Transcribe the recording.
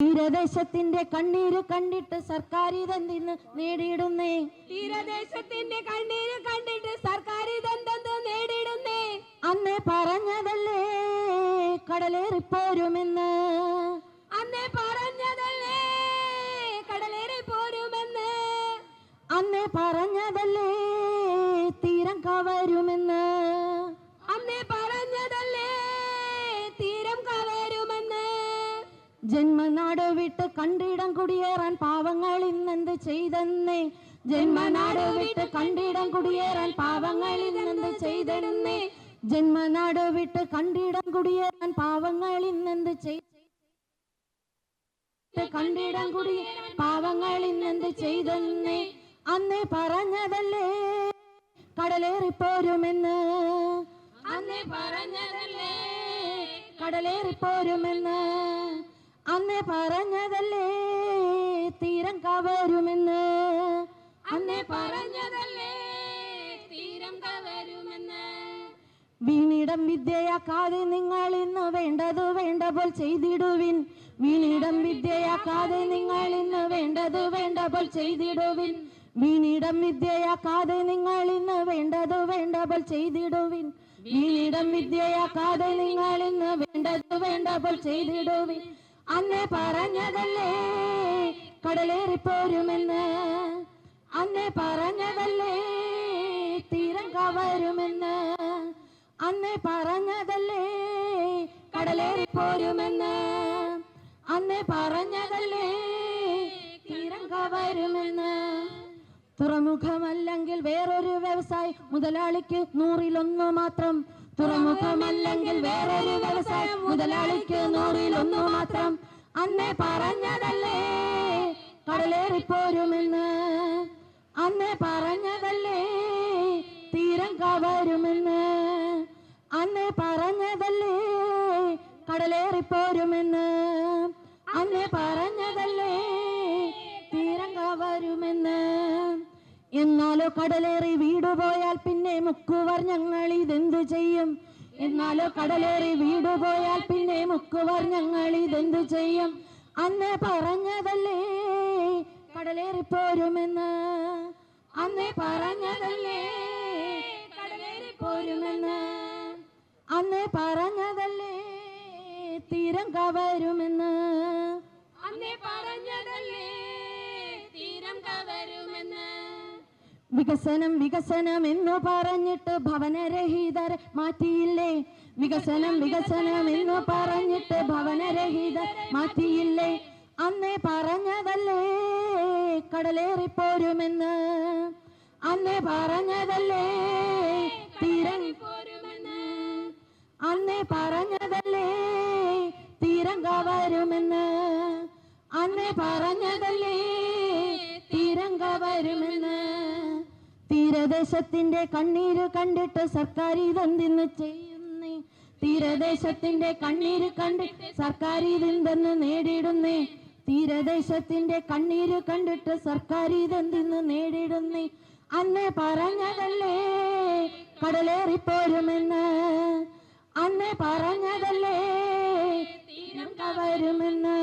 തീരദേശത്തിന്റെ കണ്ണീര് കണ്ടിട്ട് സർക്കാർ ഇതെന്തിന്ന് നേടിയിടുന്നേ? തീരദേശത്തിന്റെ കണ്ണീര് കണ്ടിട്ട് സർക്കാർ ഇതെന്തെന്ന് നേടിയിടുന്നേ? അന്നേ പറഞ്ഞതല്ലേ കടലേറിപ്പോരുമെന്ന്? അന്നേ പറഞ്ഞതല്ലേ കടലേറി പോരുമെന്ന് അന്നേ പറഞ്ഞതല്ലേ തീരം കവരുമെന്ന്? ജന്മനാട് വിട്ട് കണ്ടിടം കുടിയേറാൻ പാവങ്ങൾ ഇന്നെന്ത് ചെയ്തെന്നേ? ജന്മനാട് വിട്ട് കണ്ടിടം കുടിയേറാൻ പാവങ്ങൾ ഇന്നെന്ത് ചെയ്തെന്നേ? ജന്മനാട് വിട്ട് കണ്ടിടം കുടിയേറാൻ പാവങ്ങൾ ഇന്നെന്ത് ചെയ്ത് കണ്ടിടം കുടി പാവങ്ങൾ ഇന്നെന്ത് ചെയ്തെന്നേ? അന്നേ പറഞ്ഞതല്ലേ? കടലേറിപ്പോരുമെന്ന്. അന്നേ പറഞ്ഞതല്ലേ? കടലേറിപ്പോരുമെന്ന്. അന്ന് പറഞ്ഞതല്ലേ തീരം കവരുമെന്ന്. അന്ന് പറഞ്ഞതല്ലേ തീരം കവരുമെന്ന്. വീണിടം വിദ്യയാക്കാതെ നിങ്ങൾ ഇന്ന് വേണ്ടത് വേണ്ട പോൽ ചെയ്തിടുവിൻ. വീണിടം വിദ്യയാക്കാതെ നിങ്ങൾ ഇന്ന് വേണ്ടത് വേണ്ട പോൽ ചെയ്തിടുവിൻ. വീണിടം വിദ്യയാക്കാതെ നിങ്ങൾ ഇന്ന് വേണ്ടത് വേണ്ട പോൽ ചെയ്തിടുവിൻ. വീണിടം വിദ്യയാക്കാതെ നിങ്ങൾ ഇന്ന് വേണ്ടത് വേണ്ട പോൽ ചെയ്തിടുവിൻ. അന്നേ പറഞ്ഞതല്ലേ കടലേറിപ്പോരുമെന്ന് അന്നേ പറഞ്ഞതല്ലേ തീരം കവരുമെന്ന്. അന്നേ പറഞ്ഞതല്ലേ കടലേറിപ്പോരുമെന്ന് അന്നേ പറഞ്ഞതല്ലേ തീരം കവരുമെന്ന്. തുറമുഖമല്ലെങ്കിൽ വേറൊരു വ്യവസായി മുതലാളിക്ക് നൂറിലൊന്നു മാത്രം തുറമുഖമല്ലെങ്കിൽ വേറൊരു വ്യവസായം മുതലാളിക്ക് നൂറിലൊന്നു മാത്രം. അന്നേ പറഞ്ഞതല്ലേ കടലേറിപ്പോരുമെന്ന് അന്നേ പറഞ്ഞതല്ലേ തീരം കവരുമെന്ന്. അന്നേ പറഞ്ഞതല്ലേ കടലേറിപ്പോരുമെന്ന് കടലേറി വീട് പോയാൽ പിന്നെ മുക്കുവർ ഞങ്ങൾ ഇതെന്തു ചെയ്യും? എന്നാലോ കടലേറി വീട് പോയാൽ പിന്നെ മുക്കുവർ ഞങ്ങൾ ഇതെന്തു ചെയ്യും? അന്ന് പറഞ്ഞതല്ലേ കടലേറിപ്പോരുമെന്ന് അന്ന് പറഞ്ഞതല്ലേ കടലേറിപ്പോരുമെന്ന് അന്ന് പറഞ്ഞതല്ലേ തീരം കവരുമെന്ന്? അന്ന് പറഞ്ഞതല്ലേ വികസനം വികസനം എന്നു പറഞ്ഞിട്ട് ഭവനരഹിതർ മാറ്റിയില്ലേ? വികസനം വികസനം എന്നു പറഞ്ഞിട്ട് ഭവനരഹിതർ മാറ്റിയില്ലേ? അന്നേ പറഞ്ഞതല്ലേ കടലേറിപ്പോരുമെന്ന് അന്നേ പറഞ്ഞതല്ലേ തീരം അന്നേ പറഞ്ഞതല്ലേ തീരം കവരുമെന്ന്? അന്നേ പറഞ്ഞതല്ലേ തീരം കവരുമെന്ന്? തീരദേശത്തിന്റെ കണ്ണീര് കണ്ടിട്ട് സർക്കാർ ഇതെന്തിന്ന് ചെയ്യുന്നേ. തീരദേശത്തിന്റെ കണ്ണീര് കണ്ടിട്ട് സർക്കാർ ഇതെന്തെന്ന് നേടിയിടുന്നേ തീരദേശത്തിന്റെ കണ്ണീര് കണ്ടിട്ട് സർക്കാർ ഇതെന്തിന്ന് നേടിയിടുന്നേ അന്ന് പറഞ്ഞതല്ലേ കടലേറിപ്പോരുമെന്ന്. അന്ന് പറഞ്ഞതല്ലേ തീരം കവരുമെന്ന്.